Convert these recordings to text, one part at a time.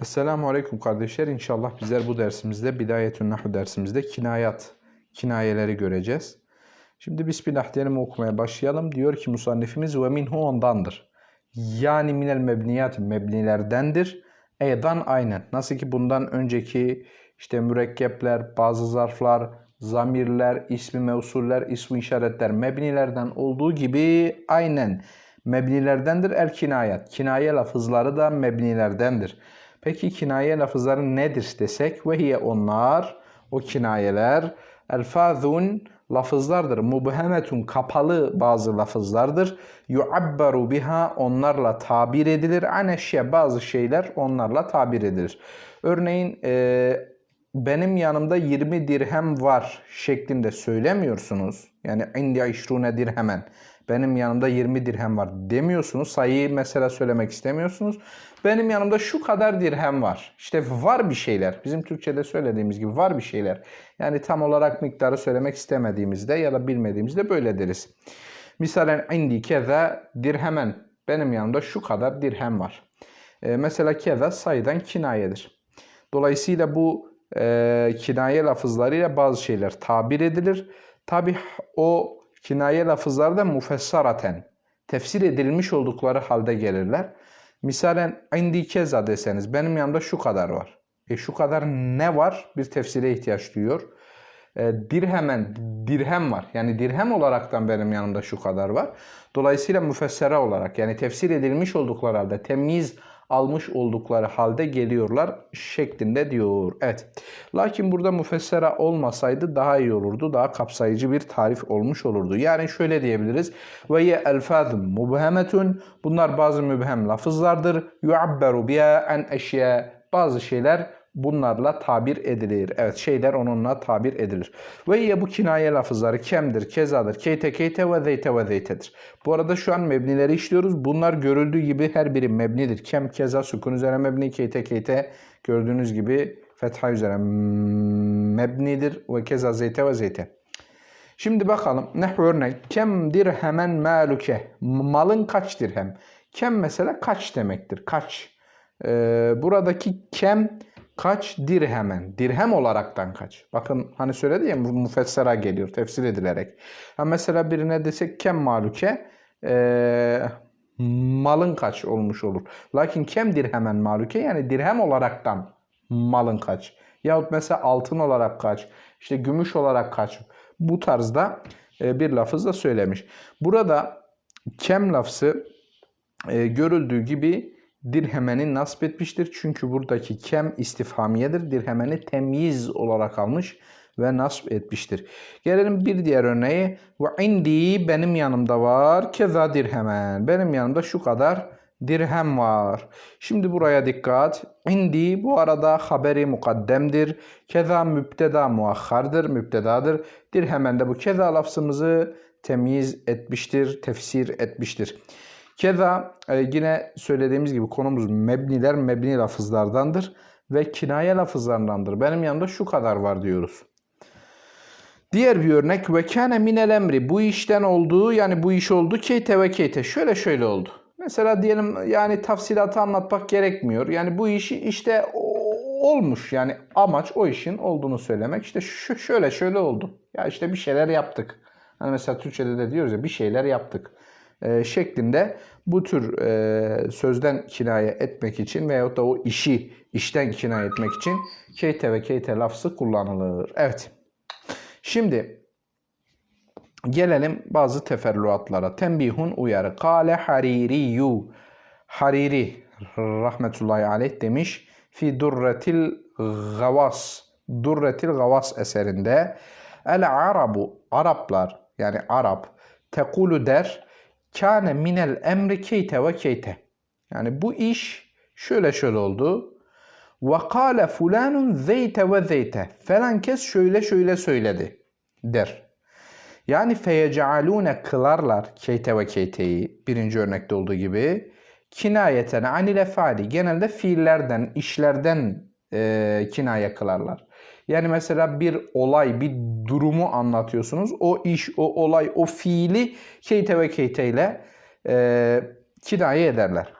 Esselamu Aleyküm kardeşler. İnşallah bizler bu dersimizde Bidayetün Nahu dersimizde kinayat, kinayeleri göreceğiz. Şimdi Bismillah diyelim okumaya başlayalım. Diyor ki musannifimiz ve minhu ondandır. Yani minel mebniyat mebnilerdendir. Eydan aynen. Nasıl ki bundan önceki işte mürekkepler, bazı zarflar, zamirler, ismi mevsuller, ismi işaretler mebnilerden olduğu gibi aynen mebnilerdendir el kinayet. Kinaye lafızları da mebnilerdendir. Peki kinaye lafızları nedir desek ve hiye onlar o kinayeler elfazun lafızlardır. Mubhemetun kapalı bazı lafızlardır. Yuabbaru biha onlarla tabir edilir. An eşya bazı şeyler onlarla tabir edilir. Örneğin e, benim yanımda 20 dirhem var şeklinde söylemiyorsunuz. Yani indi işrune dirhemen. Benim yanımda 20 dirhem var demiyorsunuz. Sayıyı mesela söylemek istemiyorsunuz. Benim yanımda şu kadar dirhem var. İşte var bir şeyler. Bizim Türkçe'de söylediğimiz gibi var bir şeyler. Yani tam olarak miktarı söylemek istemediğimizde ya da bilmediğimizde böyle deriz. Misalen indi keza dirhemen. Benim yanımda şu kadar dirhem var. E, mesela keza sayıdan kinayedir. Dolayısıyla bu e, kinaye lafızlarıyla bazı şeyler tabir edilir. Tabi o kinaye lafızları da mufessaraten tefsir edilmiş oldukları halde gelirler. Misalen indi keza deseniz benim yanımda şu kadar var. E şu kadar ne var? Bir tefsire ihtiyaç duyuyor. E, dirhemen dirhem var. Yani dirhem olaraktan benim yanımda şu kadar var. Dolayısıyla müfessere olarak yani tefsir edilmiş oldukları halde temiz almış oldukları halde geliyorlar şeklinde diyor. Evet. Lakin burada müfessera olmasaydı daha iyi olurdu. Daha kapsayıcı bir tarif olmuş olurdu. Yani şöyle diyebiliriz. Ve ye elfazun mubhemetun. Bunlar bazı mübhem lafızlardır. Yuabberu biha en eşya. Bazı şeyler bunlarla tabir edilir. Evet şeyler onunla tabir edilir. Ve ya bu kinaye lafızları kemdir, kezadır, keyte keyte ve zeyte ve zeytedir. Bu arada şu an mebnileri işliyoruz. Bunlar görüldüğü gibi her biri mebnidir. Kem, keza, sukun üzere mebni, keyte keyte gördüğünüz gibi fetha üzere mebnidir ve keza zeyte ve zeyte. Şimdi bakalım nehv örnek. Kem dirhemen maluke. Malın kaç dirhem? Kem mesela kaç demektir? Kaç. Ee, buradaki kem kaç dirhemen? Dirhem olaraktan kaç? Bakın hani söyledi ya müfessera geliyor tefsir edilerek. Ha mesela birine desek kem maluke e, malın kaç olmuş olur. Lakin kem dirhemen maluke yani dirhem olaraktan malın kaç? Yahut mesela altın olarak kaç? İşte gümüş olarak kaç? Bu tarzda e, bir lafız da söylemiş. Burada kem lafzı e, görüldüğü gibi dirhemeni nasip etmiştir. Çünkü buradaki kem istifhamiyedir. Dirhemeni temyiz olarak almış ve nasip etmiştir. Gelelim bir diğer örneği. Ve indi benim yanımda var. Keza dirhemen. Benim yanımda şu kadar dirhem var. Şimdi buraya dikkat. İndi bu arada haberi mukaddemdir. Keza mübteda muahhardır, mübtedadır. Dirhemen de bu keza lafzımızı temyiz etmiştir, tefsir etmiştir. Keza e, yine söylediğimiz gibi konumuz mebniler, mebni lafızlardandır ve kinaye lafızlarındandır. Benim yanımda şu kadar var diyoruz. Diğer bir örnek ve kâne minel emri. Bu işten olduğu yani bu iş oldu keyte ve keyte. Şöyle şöyle oldu. Mesela diyelim yani tafsilatı anlatmak gerekmiyor. Yani bu işi işte olmuş. Yani amaç o işin olduğunu söylemek. İşte şu şöyle şöyle oldu. Ya işte bir şeyler yaptık. Hani mesela Türkçe'de de diyoruz ya bir şeyler yaptık e, şeklinde bu tür e, sözden kinaye etmek için veyahut da o işi işten kinaye etmek için keyte ve keyte lafzı kullanılır. Evet. Şimdi gelelim bazı teferruatlara. Tembihun uyarı. Kale haririyu. Hariri rahmetullahi aleyh demiş. Fi durretil gavas. Durretil gavas eserinde. El arabu. Araplar yani Arap. Tekulu der kâne minel emri keyte ve keyte. Yani bu iş şöyle şöyle oldu. Ve kâle fulanun zeyte ve zeyte. Falan kes şöyle şöyle söyledi der. Yani feyecealune kılarlar keyte ve keyteyi birinci örnekte olduğu gibi kinayeten anil efali genelde fiillerden, işlerden e, kinaye kılarlar. Yani mesela bir olay, bir durumu anlatıyorsunuz. O iş, o olay, o fiili keyte ve keyte ile e, kinaye ederler.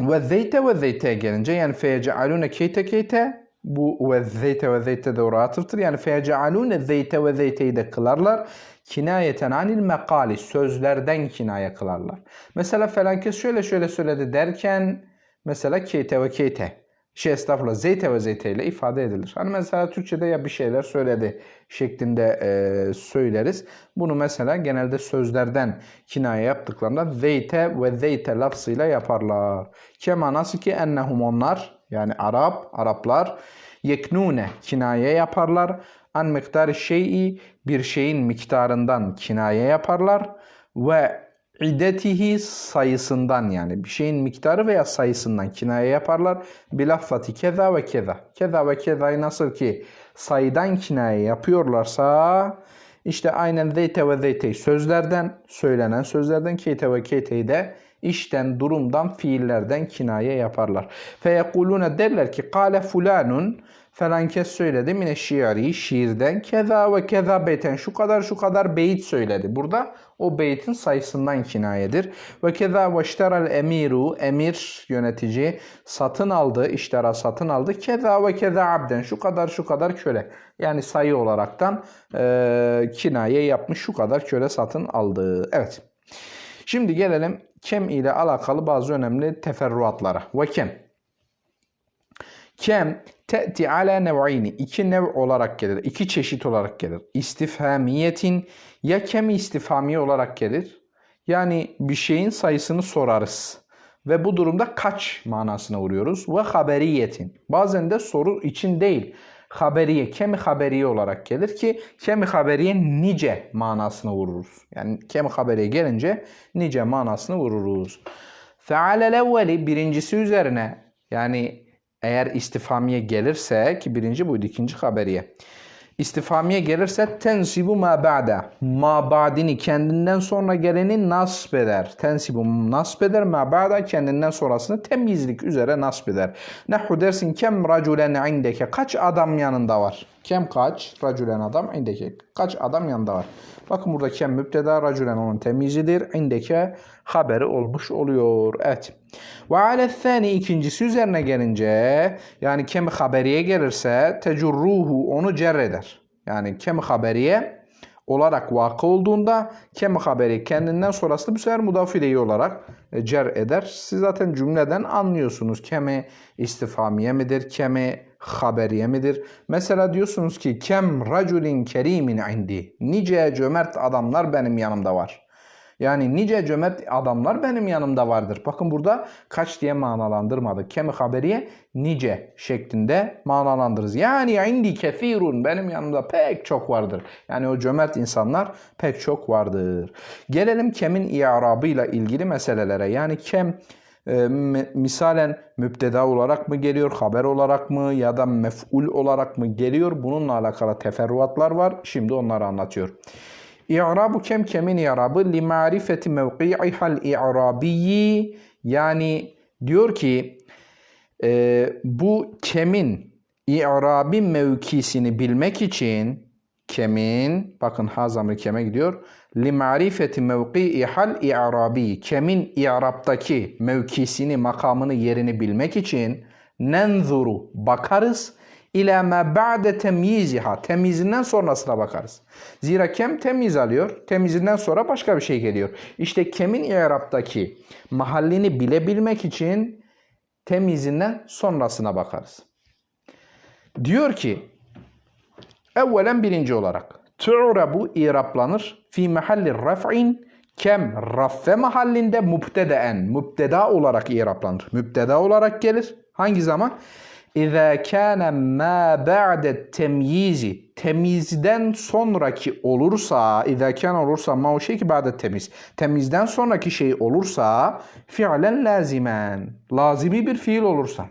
Ve zeyte ve zeyte gelince yani feyecealune keyte keyte bu ve zeyte ve zeyte doğru atıftır. Yani feyecealune zeyte ve zeyteyi de kılarlar. Kinayeten anil mekali sözlerden kinaye kılarlar. Mesela falan kes şöyle şöyle söyledi derken mesela keyte ve keyte şey estağfurullah zeyte ve zeyte ifade edilir. Hani mesela Türkçe'de ya bir şeyler söyledi şeklinde e, söyleriz. Bunu mesela genelde sözlerden kinaye yaptıklarında zeyte ve zeyte lafzıyla yaparlar. Kema nasıl ki ennehum onlar yani Arap, Araplar yeknune kinaye yaparlar. An miktarı şeyi bir şeyin miktarından kinaye yaparlar ve iddetihi sayısından yani bir şeyin miktarı veya sayısından kinaye yaparlar. Bilaffati keza ve keza. Keza ve kezayı nasıl ki sayıdan kinaye yapıyorlarsa işte aynen zeyte ve zeyteyi sözlerden, söylenen sözlerden keyte ve keyteyi de işten, durumdan, fiillerden kinaye yaparlar. Feyekulune derler ki kale fulanun falan kes söyledi mine şiiri şiirden keza ve keza beyten şu kadar şu kadar beyit söyledi. Burada o beytin sayısından kinayedir. Ve keza ve işteral emiru emir yönetici satın aldı iştera satın aldı. Keza ve keza abden şu kadar şu kadar köle. Yani sayı olaraktan e, kinaye yapmış şu kadar köle satın aldı. Evet. Şimdi gelelim kem ile alakalı bazı önemli teferruatlara. Ve kem. Kem te'ti ala nev'ini iki nev olarak gelir. iki çeşit olarak gelir. İstifhamiyetin ya kem istifhamiye olarak gelir. Yani bir şeyin sayısını sorarız. Ve bu durumda kaç manasına vuruyoruz. Ve haberiyetin. Bazen de soru için değil. Haberiye, kemi haberiye olarak gelir ki kemi haberiye nice manasını vururuz. Yani kemi haberiye gelince nice manasını vururuz. Fealel evveli birincisi üzerine yani eğer istifamiye gelirse ki birinci buydu ikinci haberiye. İstifamiye gelirse tensibu ma ba'da. Ma ba'dini kendinden sonra geleni nasb eder. Tensibu nasb eder. Ma ba'da kendinden sonrasını temizlik üzere nasb eder. Nehu dersin kem raculen indeke. Kaç adam yanında var? Kem kaç? Raculen adam indeke. Kaç adam yanında var? Bakın burada kem müpteda raculen onun temizidir. İndeke haberi olmuş oluyor. Evet. Ve alethani ikincisi üzerine gelince yani kem haberiye gelirse tecurruhu onu cerreder. Yani kem haberiye olarak vakı olduğunda kem haberi kendinden sonrasında bu sefer mudafileyi olarak e, cer eder. Siz zaten cümleden anlıyorsunuz. Kemi istifamiye midir? Kemi haberiye midir? Mesela diyorsunuz ki kem raculin kerimin indi. Nice cömert adamlar benim yanımda var. Yani nice cömert adamlar benim yanımda vardır. Bakın burada kaç diye manalandırmadık. Kemi haberiye nice şeklinde manalandırırız. Yani indi kefirun benim yanımda pek çok vardır. Yani o cömert insanlar pek çok vardır. Gelelim kemin i'rabıyla ilgili meselelere. Yani kem e, misalen müpteda olarak mı geliyor, haber olarak mı ya da mef'ul olarak mı geliyor? Bununla alakalı teferruatlar var. Şimdi onları anlatıyor. İ'rabu kem kemin i'rabı li marifeti mevki'ihal i'rabiyyi. Yani diyor ki e, bu kemin i'rabi mevkisini bilmek için kemin bakın hazamı keme gidiyor. Li marifeti mevki'ihal i'rabi. Kemin i'rabtaki mevkisini makamını yerini bilmek için nenzuru bakarız İlâ mâ ba'de temyiziha. Temizinden sonrasına bakarız. Zira kem temiz alıyor. Temizinden sonra başka bir şey geliyor. İşte kemin i'rabtaki mahallini bilebilmek için temizinden sonrasına bakarız. Diyor ki evvelen birinci olarak tu'rabu i'rablanır fi mahalli raf'in kem raffe mahallinde mübtedeen mübteda olarak i'rablanır. Mübteda olarak gelir. Hangi zaman? İza kana ma ba'de temyizi temizden sonraki olursa iza kana olursa ma o şey ki ba'de temiz temizden sonraki şey olursa fiilen lazimen lazimi bir fiil olursa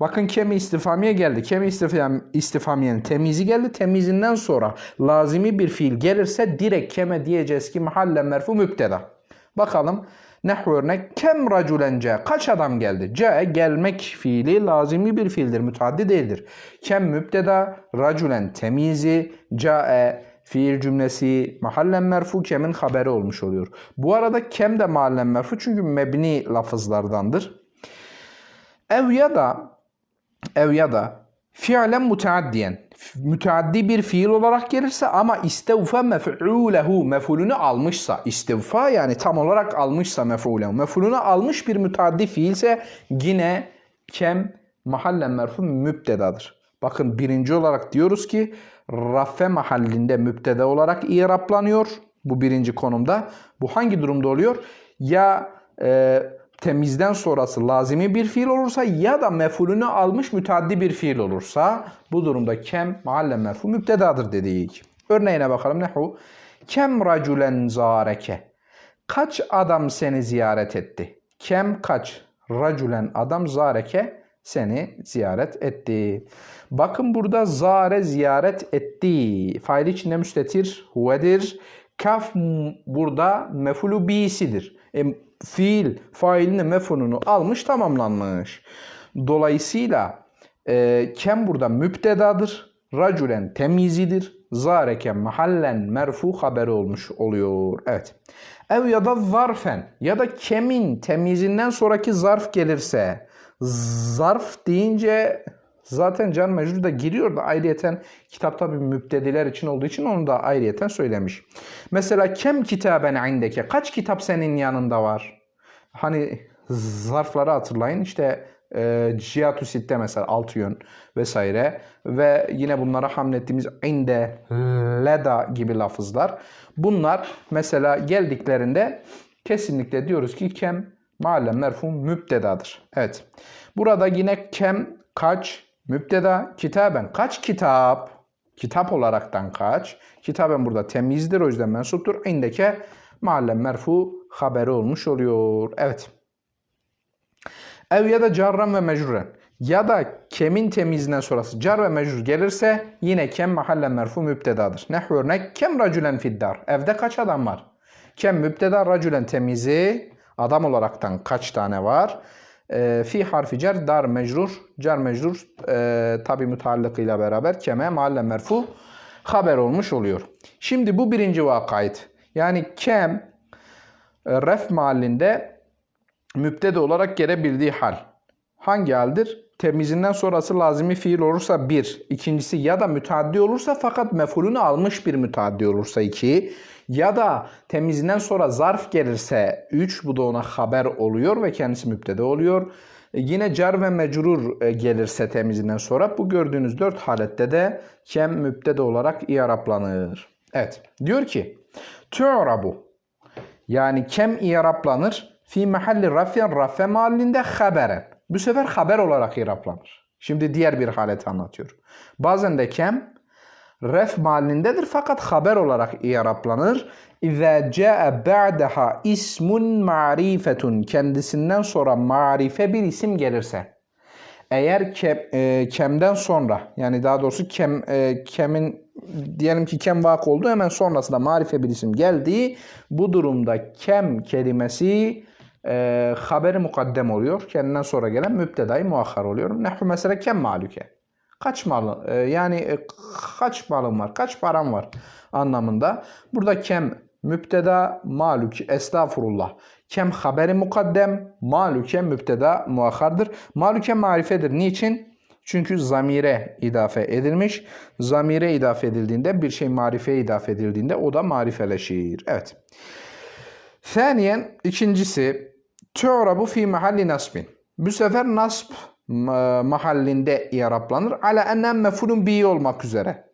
Bakın kemi istifamiye geldi. Kemi istifam, istifamiyenin temizi geldi. Temizinden sonra lazimi bir fiil gelirse direkt keme diyeceğiz ki mahalle merfu müpteda. Bakalım Nehv örnek kem raculence kaç adam geldi? Ce gelmek fiili lazimi bir fiildir. Müteaddi değildir. Kem müpteda raculen temizi cae fiil cümlesi mahallen merfu kemin haberi olmuş oluyor. Bu arada kem de mahallen merfu çünkü mebni lafızlardandır. Ev ya da ev ya da fiilen müteaddiyen müteaddi bir fiil olarak gelirse ama istevfa mef'ulehu mef'ulünü almışsa istevfa yani tam olarak almışsa mef'ulehu mef'ulünü almış bir müteaddi fiilse yine kem mahallen merfu mübtedadır. Bakın birinci olarak diyoruz ki rafe mahallinde mübteda olarak i'raplanıyor. Bu birinci konumda. Bu hangi durumda oluyor? Ya e, temizden sonrası lazimi bir fiil olursa ya da mefulünü almış müteaddi bir fiil olursa bu durumda kem mahalle merfu müptedadır dedik. Örneğine bakalım nehu. Kem raculen zareke. Kaç adam seni ziyaret etti? Kem kaç raculen adam zareke seni ziyaret etti. Bakın burada zare ziyaret etti. Fail içinde müstetir huvedir. Kaf burada mefulu bi'sidir. E, fiil failini mef'ulunu almış tamamlanmış. Dolayısıyla e, kem burada müptedadır. Raculen temizidir. Zareke mahallen merfu haberi olmuş oluyor. Evet. Ev ya da zarfen ya da kemin temizinden sonraki zarf gelirse zarf deyince zaten can mecrur da giriyor da ayrıyeten kitapta bir müptediler için olduğu için onu da ayrıyeten söylemiş. Mesela kem kitaben indeke kaç kitap senin yanında var? Hani zarfları hatırlayın işte e, cihatu sitte mesela altı yön vesaire ve yine bunlara hamlettiğimiz inde, leda gibi lafızlar. Bunlar mesela geldiklerinde kesinlikle diyoruz ki kem mahallen merfu müptedadır. Evet. Burada yine kem kaç müpteda kitaben kaç kitap kitap olaraktan kaç kitaben burada temizdir o yüzden mensuptur. İndeke mahallen merfu haberi olmuş oluyor. Evet. Ev ya da carran ve mecruren. Ya da kemin temizinden sonrası car ve mecrur gelirse yine kem mahallen merfu müptedadır. Ne örnek? Kem racülen fiddar. Evde kaç adam var? Kem müpteda racülen temizi adam olaraktan kaç tane var? E, fi harfi cer dar mecrur. Car mecrur e, tabi müteallıkıyla beraber keme mahallen merfu haber olmuş oluyor. Şimdi bu birinci vakayet. Yani kem e, ref mahallinde müptede olarak gelebildiği hal. Hangi haldir? Temizinden sonrası lazimi fiil olursa bir. İkincisi ya da müteaddi olursa fakat mefulünü almış bir müteaddi olursa iki. Ya da temizinden sonra zarf gelirse üç. Bu da ona haber oluyor ve kendisi müptede oluyor. E, yine car ve mecrur e, gelirse temizinden sonra bu gördüğünüz dört halette de kem müptede olarak i'raplanır. Evet. Diyor ki tu'rabu yani kem i'raplanır fi mahalli rafyan rafe mahallinde haberen. Bu sefer haber olarak iraplanır. Şimdi diğer bir haleti anlatıyor. Bazen de kem ref mahallindedir fakat haber olarak iraplanır. İza caa ba'daha ismun ma'rifetun kendisinden sonra marife bir isim gelirse. Eğer kem, e, kemden sonra yani daha doğrusu kem e, kemin diyelim ki kem vak oldu hemen sonrasında marife bir isim geldi. Bu durumda kem kelimesi e, haberi mukaddem oluyor. Kendinden sonra gelen müptedayı muakhar oluyor. Nehu mesela kem maluke. Kaç mal e, yani e, kaç malım var, kaç param var anlamında. Burada kem müpteda maluk estağfurullah. Kem haberi mukaddem, maluke müpteda muakhardır. Maluke marifedir. Niçin? Çünkü zamire idafe edilmiş. Zamire idafe edildiğinde bir şey marifeye idafe edildiğinde o da marifeleşir. Evet. Thaniyen ikincisi tu'rabu fi mahalli nasbin. Bu sefer nasb mahallinde i'raplanır. Ala ennen mefulun bi olmak üzere.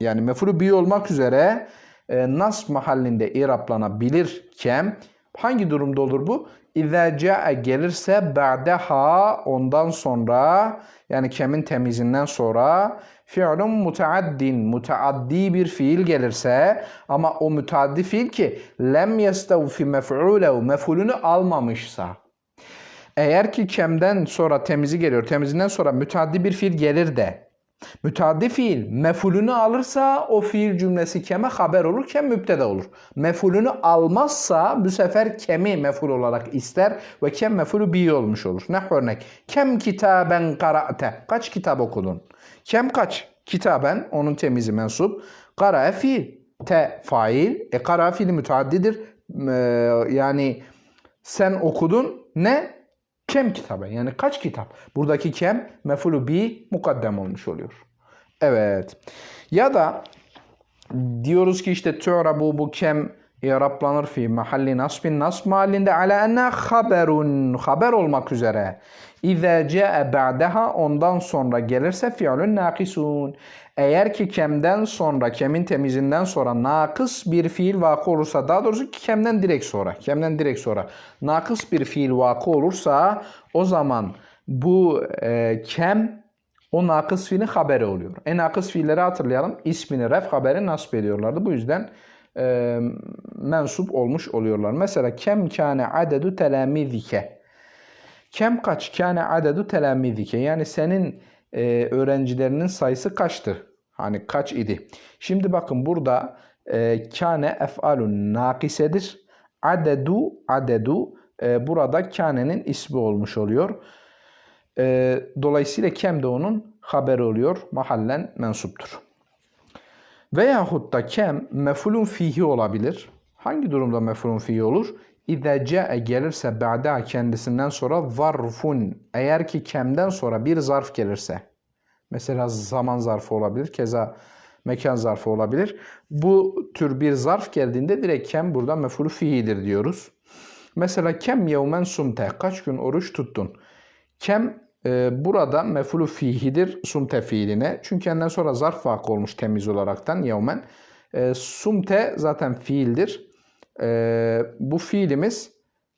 Yani mefulu bi olmak üzere e, nasb mahallinde i'raplanabilirken hangi durumda olur bu? İza ca'e gelirse ba'deha ondan sonra yani kemin temizinden sonra fiilun mutaaddin mutaaddi bir fiil gelirse ama o müteaddi fiil ki lem yestevfi mef'ulehu mef'ulünü almamışsa eğer ki kemden sonra temizi geliyor temizinden sonra müteaddi bir fiil gelir de Müteaddi fiil mefulünü alırsa o fiil cümlesi keme haber olur, kem müptede olur. Mefulünü almazsa bu sefer kemi meful olarak ister ve kem mefulü bi olmuş olur. Ne örnek? Kem kitaben kara'te. Kaç kitap okudun? Kem kaç? Kitaben onun temizi mensup. Kara fiil. Te fail. E kara fiili müteaddidir. Ee, yani sen okudun ne? Kem kitabı yani kaç kitap? Buradaki kem mefulu bi mukaddem olmuş oluyor. Evet. Ya da diyoruz ki işte tu'rabu bu kem i'rablanır fi mahalli nasbin nasb mahallinde ala enne haberun haber olmak üzere. İza ca'e ba'daha ondan sonra gelirse fi'lun nakisun. Eğer ki kemden sonra, kemin temizinden sonra nakıs bir fiil vakı olursa, daha doğrusu kemden direkt sonra, kemden direkt sonra nakıs bir fiil vakı olursa o zaman bu e, kem o nakıs fiilin haberi oluyor. En nakıs fiilleri hatırlayalım. İsmini ref haberi nasip ediyorlardı. Bu yüzden e, mensup olmuş oluyorlar. Mesela kem kâne adedu telamizike. Kem kaç kâne adedu telamizike. Yani senin e, öğrencilerinin sayısı kaçtı? Hani kaç idi? Şimdi bakın burada e, kâne ef'alun nakisedir. Adedu adedu e, burada kânenin ismi olmuş oluyor. E, dolayısıyla kem de onun haberi oluyor. Mahallen mensuptur. Veyahut da kem mefulun fihi olabilir. Hangi durumda mefulun fihi olur? İze ca'e gelirse ba'da kendisinden sonra zarfun. Eğer ki kemden sonra bir zarf gelirse. Mesela zaman zarfı olabilir. Keza mekan zarfı olabilir. Bu tür bir zarf geldiğinde direkt kem burada mefulü fihidir diyoruz. Mesela kem yevmen sumte. Kaç gün oruç tuttun? Kem burada mefulü fihidir sumte fiiline. Çünkü kendinden sonra zarf vakı olmuş temiz olaraktan yevmen. E, sumte zaten fiildir. E, bu fiilimiz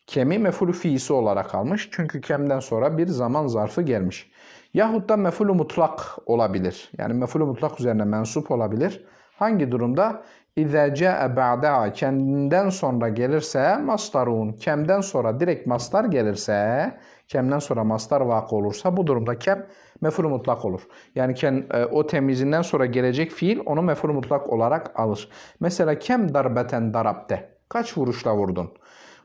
kemi mefulü fiisi olarak almış. Çünkü kemden sonra bir zaman zarfı gelmiş. Yahut da mefulü mutlak olabilir. Yani mefulü mutlak üzerine mensup olabilir. Hangi durumda? İzâ câe ba'da kendinden sonra gelirse mastarun. Kemden sonra direkt mastar gelirse, kemden sonra mastar vakı olursa bu durumda kem mefulü mutlak olur. Yani ken, e, o temizinden sonra gelecek fiil onu mefulü mutlak olarak alır. Mesela kem darbeten darabte. Kaç vuruşla vurdun?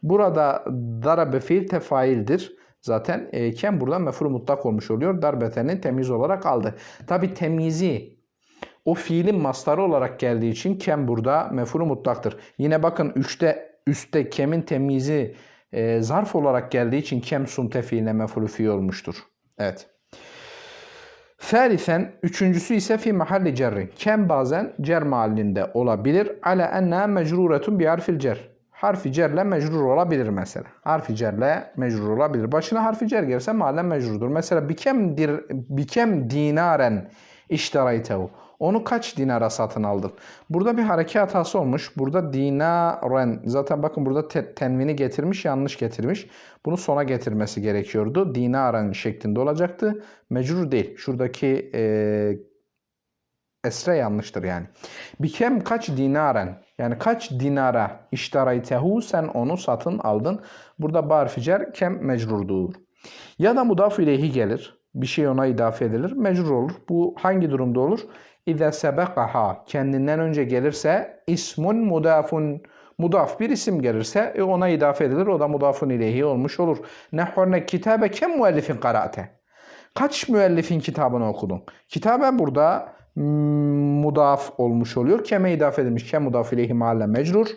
Burada darabe fiil tefaildir. Zaten e, kem burada mef'ul mutlak olmuş oluyor. Darbeteni temiz olarak aldı. Tabi temizi o fiilin mastarı olarak geldiği için kem burada mef'ul mutlaktır. Yine bakın üçte üstte kemin temizi e, zarf olarak geldiği için kem sumte fiiline mef'ul fiil olmuştur. Evet. Felisen üçüncüsü ise fi mahalli cerri. Kem bazen cer mahallinde olabilir. Ala enna mecruretun bi harfil cer harfi cerle mecrur olabilir mesela. Harfi cerle mecrur olabilir. Başına harfi cer gelirse mahallen mecrurdur. Mesela bikem, dir, bikem dinaren iştaraytehu. Onu kaç dinara satın aldın? Burada bir hareket hatası olmuş. Burada dinaren. Zaten bakın burada te, tenvini getirmiş, yanlış getirmiş. Bunu sona getirmesi gerekiyordu. Dinaren şeklinde olacaktı. Mecrur değil. Şuradaki e, esre yanlıştır yani. Bikem kaç dinaren yani kaç dinara iştaraytehu sen onu satın aldın. Burada barficer kem mecrurdur. Ya da mudaf ileyhi gelir. Bir şey ona idafe edilir. Mecrur olur. Bu hangi durumda olur? İze sebekaha kendinden önce gelirse ismun mudafun mudaf bir isim gelirse e ona idafe edilir. O da mudafun ileyhi olmuş olur. Nehverne kitabe kem müellifin karate. Kaç müellifin kitabını okudun? Kitabe burada mudaf olmuş oluyor. Keme idaf edilmiş. Kem mudaf ileyhi mahalle mecrur.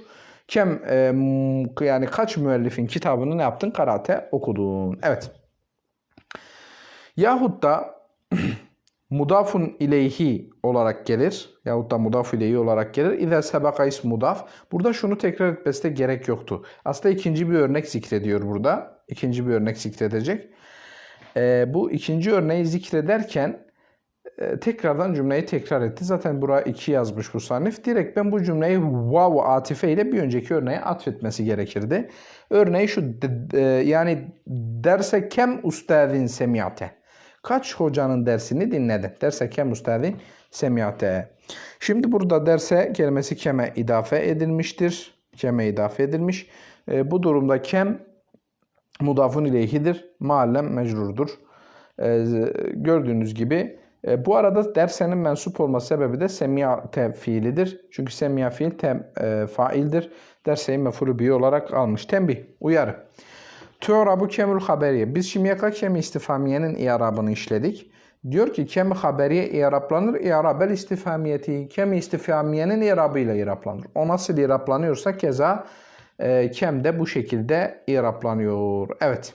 Kem e, yani kaç müellifin kitabını ne yaptın? Karate okudun. Evet. Yahut da mudafun ileyhi olarak gelir. Yahut da mudaf ileyhi olarak gelir. İze sebeka is mudaf. Burada şunu tekrar etmesine gerek yoktu. Aslında ikinci bir örnek zikrediyor burada. İkinci bir örnek zikredecek. E, bu ikinci örneği zikrederken e, tekrardan cümleyi tekrar etti. Zaten buraya iki yazmış bu sanif. Direkt ben bu cümleyi vav atife ile bir önceki örneğe atfetmesi gerekirdi. Örneği şu e, yani derse kem ustadin semiyate. Kaç hocanın dersini dinledin? Derse kem ustadin semiyate. Şimdi burada derse kelimesi keme idafe edilmiştir. Keme idafe edilmiş. E, bu durumda kem mudafun ileyhidir. Mahallem mecrurdur. E, gördüğünüz gibi e, bu arada dersenin mensup olma sebebi de semiyate fiilidir. Çünkü semiya fiil tem, e, faildir. Derseyi mefulü bi olarak almış. Tembih, uyarı. Tu'rabu kemül haberiye. Biz şimdiye kadar kemi istifamiyenin i'rabını işledik. Diyor ki kemi haberiye i'rablanır. İ'rabel istifamiyeti. Kemi istifamiyenin i'rabıyla i'rablanır. O nasıl i'rablanıyorsa keza e, kem de bu şekilde i'rablanıyor. Evet.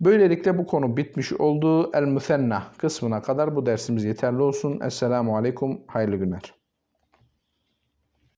Böylelikle bu konu bitmiş oldu. El müsenna kısmına kadar bu dersimiz yeterli olsun. Esselamu Aleyküm. Hayırlı günler.